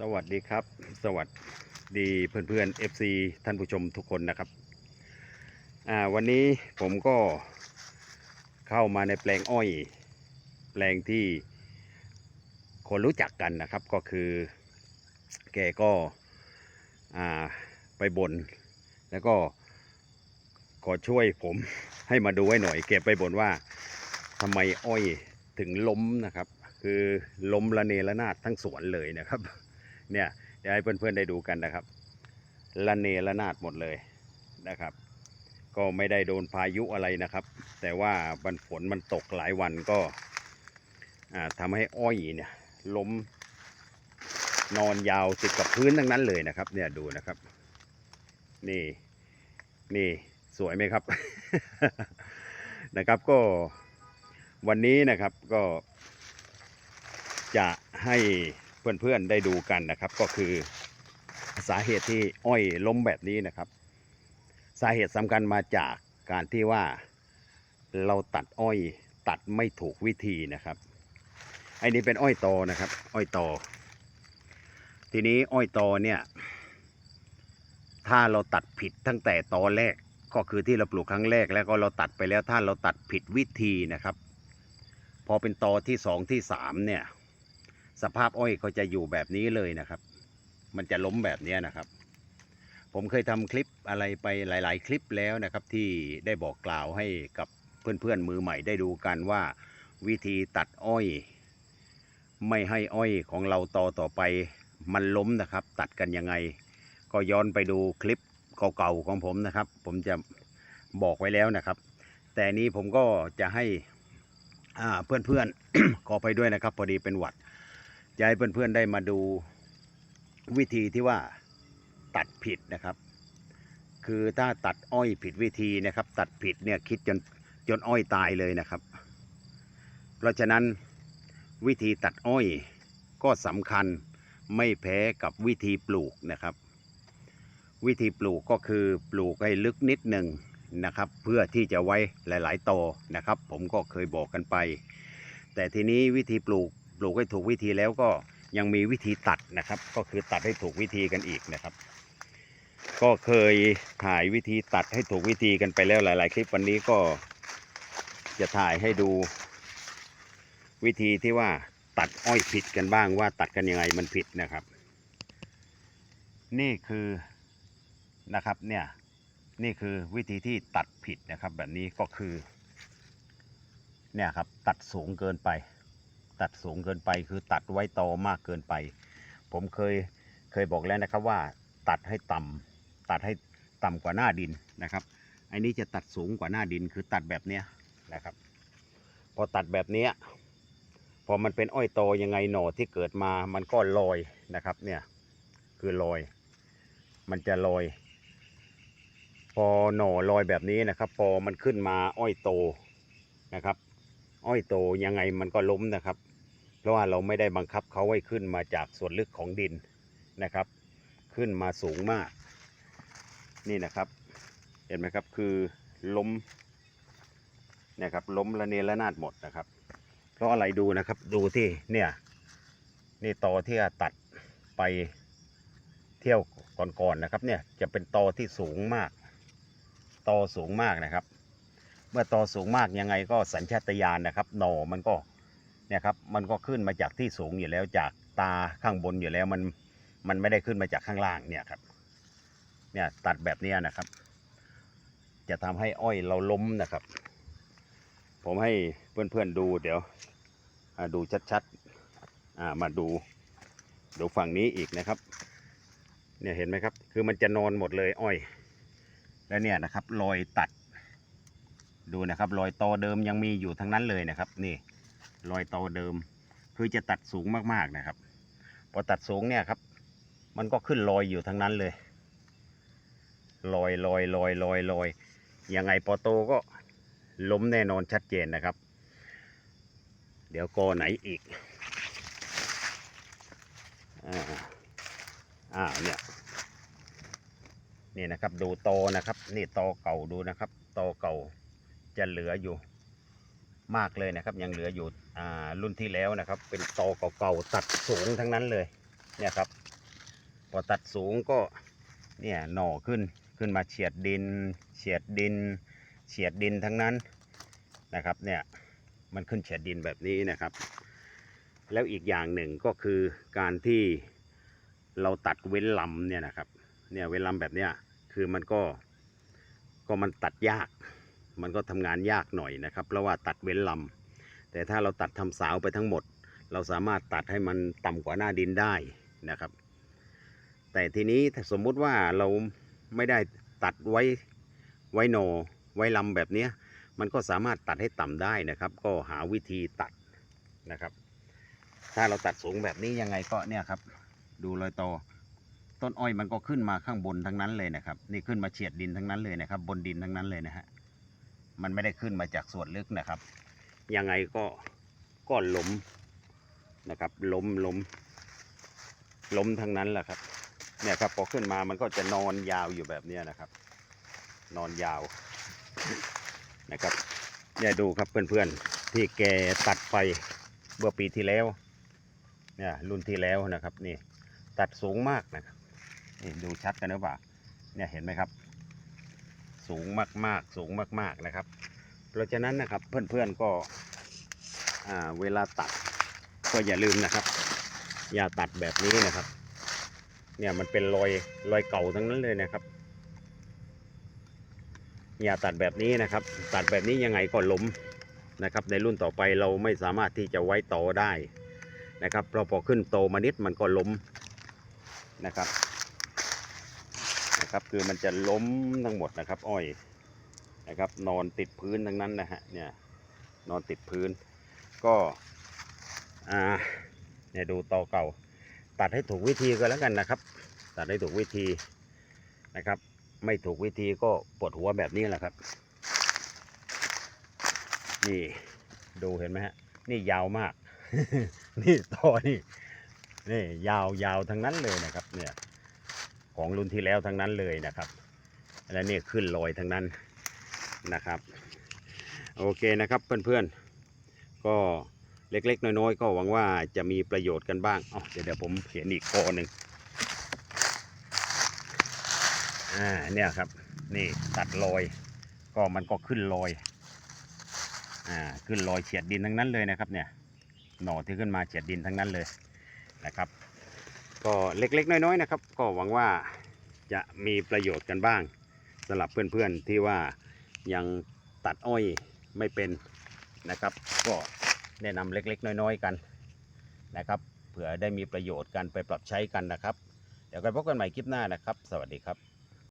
สวัสดีครับ สวัสดีเพื่อนๆ FC ท่านผู้ชมทุกคนนะครับวันนี้ผมก็เข้ามาในแปลงอ้อย แปลงที่คนรู้จักกันนะครับก็คือแกก็ไปบน แล้วก็ขอช่วยผมให้มาดูให้หน่อยแกไปบนว่าทำไมอ้อยถึงล้มนะครับ คือล้มระเนระนาดทั้งสวนเลยนะครับ เนี่ยเดี๋ยวให้เพื่อนๆได้ดูกันนะครับระเนระนาดหมดเลยนะครับ ก็ไม่ได้โดนพายุอะไรนะครับ แต่ว่าบันฝนมันตกหลายวันก็อ่าทำให้อ้อยเนี่ยล้มนอนยาวติดกับพื้นทั้งนั้นเลยนะครับ เนี่ยดูนะครับ นี่นี่สวยไหมครับ นะครับก็วันนี้นะครับก็จะให้ เพื่อนๆได้ดูกันนะครับ ก็คือสาเหตุที่อ้อยล้มแบบนี้นะครับ สาเหตุสำคัญมาจากการที่ว่าเราตัดอ้อยตัดไม่ถูกวิธีนะครับไอ้นี้เป็นอ้อยตอนะครับ อ้อยตอทีนี้อ้อยตอเนี่ย ถ้าเราตัดผิดตั้งแต่ตอแรกก็คือที่เราปลูกครั้งแรกแล้วก็เราตัดไปแล้วถ้าเราตัดผิดวิธีนะครับ พอเป็นตอที่สองที่สามเนี่ย สภาพอ้อยก็จะอยู่แบบนี้เลยนะครับ มันจะล้มแบบนี้นะครับ ผมเคยทำคลิปอะไรไปหลาย ๆ คลิปแล้วนะครับ ที่ได้บอกกล่าวให้กับเพื่อน ๆ มือใหม่ได้ดูกันว่า วิธีตัดอ้อย ไม่ให้อ้อยของเราต่อต่อไปมันล้มนะครับ ตัดกันยังไง ก็ย้อนไปดูคลิปเก่าๆของผมนะครับ ผมจะบอกไว้แล้วนะครับ แต่นี้ผมก็จะให้เพื่อนๆขอไปด้วยนะครับ พอดีเป็นหวัด จะให้เพื่อนๆได้มาดูวิธีที่ว่าตัดผิดนะครับ คือถ้าตัดอ้อยผิดวิธีนะครับ ตัดผิดเนี่ยคิดจนจนอ้อยตายเลยนะครับ เพราะฉะนั้นวิธีตัดอ้อยก็สำคัญไม่แพ้กับวิธีปลูกนะครับ วิธีปลูกก็คือปลูกให้ลึกนิดหนึ่งนะครับ เพื่อที่จะไว้หลาย ๆตอนะครับ ผมก็เคยบอกกันไป แต่ทีนี้วิธีปลูก ปลูกให้ถูกวิธีแล้วก็ยังมีวิธีตัดนะครับ ก็คือตัดให้ถูกวิธีกันอีกนะครับ ก็เคยถ่ายวิธีตัดให้ถูกวิธีกันไปแล้วหลาย ๆ คลิปวันนี้ก็จะถ่ายให้ดู วิธีที่ว่าตัดอ้อยผิดกันบ้างว่าตัดกันยังไงมันผิดนะครับ นี่คือนะครับเนี่ยนี่คือวิธีที่ตัดผิดนะครับ แบบนี้ก็คือ เนี่ยครับตัดสูงเกินไป ตัดสูงเกินไป คือตัดไว้ตอมากเกินไป ผมเคยเคยบอกแล้วนะครับว่าตัดให้ต่ำตัดให้ต่ำกว่าหน้าดินนะครับอันนี้จะตัดสูงกว่าหน้าดินคือตัดแบบเนี้ยนะครับ พอตัดแบบเนี้ยพอมันเป็นอ้อยโตยังไงหน่อที่เกิดมามันก็ลอยนะครับเนี่ยคือลอย มันจะลอย พอหน่อลอยแบบนี้นะครับ พอมันขึ้นมาอ้อยโตนะครับ อ้อยโตยังไงมันก็ล้มนะครับ เพราะว่าเราไม่ได้บังคับเขาให้ขึ้นมาจากส่วนลึกของดินนะครับ ขึ้นมาสูงมาก นี่นะครับ เห็นไหมครับคือล้มนะครับล้มระเนระนาดหมดนะครับ เพราะอะไรดูนะครับดูที่เนี่ยนี่ตอที่ตัดไปเที่ยวก่อนๆนะครับเนี่ยจะเป็นตอที่สูงมาก ตอสูงมากนะครับ เมื่อตอสูงมากยังไงก็สัญชาตญาณนะครับหน่อมันก็เนี่ยครับมันก็ขึ้นมาจากที่สูงอยู่แล้วจากตาข้างบนอยู่แล้วมันมันไม่ได้ขึ้นมาจากข้างล่างเนี่ยครับเนี่ยตัดแบบนี้นะครับ จะทำให้อ้อยเราล้มนะครับ ผมให้เพื่อนๆดูเดี๋ยวดูชัดๆมาดูดูฝั่งนี้อีกนะครับเนี่ยเห็นไหมครับ คือมันจะนอนหมดเลยอ้อย แล้วเนี่ยนะครับรอยตัด ดูนะครับรอยตอเดิมยังมีอยู่ทั้งนั้นเลยนะครับ นี่รอยตอเดิม คือจะตัดสูงมากๆนะครับ พอตัดสูงเนี่ยครับ มันก็ขึ้นรอยอยู่ทั้งนั้นเลยลอยลอยลอยลอยลอยยังไงพอโตก็ล้มแน่นอนชัดเจนนะครับ เดี๋ยวกอไหนอีกอ่าอ่าเนี่ยนี่นะครับดูโตนะครับ นี่โตเก่าดูนะครับโตเก่า จะเหลืออยู่มากเลยนะครับ ยังเหลืออยู่รุ่นที่แล้วนะครับ เป็นโตเก่าๆตัดสูงทั้งนั้นเลยเนี่ยครับ พอตัดสูงก็เนี่ยหน่อขึ้นขึ้นมาเฉียดดิน เฉียดดิน เฉียดดินทั้งนั้นนะครับเนี่ยมันขึ้นเฉียดดินแบบนี้นะครับ แล้วอีกอย่างหนึ่งก็คือการที่เราตัดเว้นลำเนี่ยนะครับเนี่ยเว้นลำแบบเนี้ยคือมันก็ก็มันตัดยาก มันก็ทำงานยากหน่อยนะครับเพราะว่าตัดเว้นลำแต่ถ้าเราตัดทำสาวไปทั้งหมด เราสามารถตัดให้มันต่ำกว่าหน้าดินได้นะครับ แต่ทีนี้สมมุติว่าเราไม่ได้ตัดไว้ไว้โนไว้ลำแบบนี้มันก็สามารถตัดให้ต่ำได้นะครับ ก็หาวิธีตัดนะครับ ถ้าเราตัดสูงแบบนี้ยังไงก็เนี่ยครับ ดูรอยต่อต้นอ้อยมันก็ขึ้นมาข้างบนทั้งนั้นเลยนะครับ นี่ขึ้นมาเฉียดดินทั้งนั้นเลยนะครับ บนดินทั้งนั้นเลยนะฮะ มันไม่ได้ขึ้นมาจากส่วนลึกนะครับ ยังไงก็ก็ล้มนะครับ ล้มล้มล้มทั้งนั้นแหละครับ เนี่ยครับพอขึ้นมามันก็จะนอนยาวอยู่แบบนี้นะครับ นอนยาวนะครับเนี่ยดูครับเพื่อนๆที่แกตัดไปเมื่อปีที่แล้วเนี่ยรุ่นที่แล้วนะครับนี่ตัดสูงมากนะครับนี่ดูชัดกันหรือเปล่าเนี่ยเห็นไหมครับ สูงมาก ๆ สูงมาก ๆนะครับ เพราะฉะนั้นนะครับเพื่อนๆก็อ่าเวลาตัดก็อย่าลืมนะครับ อย่าตัดแบบนี้นะครับ เนี่ยมันเป็นรอยรอยเก่าทั้งนั้นเลยนะครับ อย่าตัดแบบนี้นะครับ ตัดแบบนี้ยังไงก็ล้มนะครับ ในรุ่นต่อไปเราไม่สามารถที่จะไว้ต่อได้นะครับเพราะพอขึ้นโตมานิดมันก็ล้มนะครับ นะครับ คือมันจะล้มทั้งหมดนะครับ อ้อยนะครับ นอนติดพื้นทั้งนั้นนะฮะเนี่ยนอนติดพื้น ก็อ่าเนี่ยดูตอเก่า ตัดให้ถูกวิธีก็แล้วกันนะครับ ตัดให้ถูกวิธีนะครับ ไม่ถูกวิธีก็ปวดหัวแบบนี้แหละครับ นี่ดูเห็นไหมฮะนี่ยาวมาก นี่ตอนี่นี่ยาวยาวทั้งนั้นเลยนะครับ เนี่ย ของรุ่นที่แล้วทั้งนั้นเลยนะครับ และนี่ขึ้นลอยทั้งนั้นนะครับ โอเคนะครับเพื่อนๆ ก็เล็กๆ น้อยๆ ก็หวังว่าจะมีประโยชน์กันบ้างอ๋อเดี๋ยวเดี๋ยวผมเขียนอีกข้อหนึ่งอ่าเนี่ยครับนี่ตัดลอย ก็มันก็ขึ้นลอยอ่าขึ้นลอยเฉียดดินทั้งนั้นเลยนะครับเนี่ยหน่อที่ขึ้นมาเฉียดดินทั้งนั้นเลยนะครับ ก็เล็กๆ น้อยๆนะครับ ก็หวังว่าจะมีประโยชน์กันบ้างสำหรับเพื่อนๆที่ว่ายังตัดอ้อยไม่เป็นนะครับ ก็แนะนำเล็กๆ น้อยๆกันนะครับเผื่อได้มีประโยชน์กันไปปรับใช้กันนะครับ เดี๋ยวกันพบกันใหม่คลิปหน้านะครับ สวัสดีครับ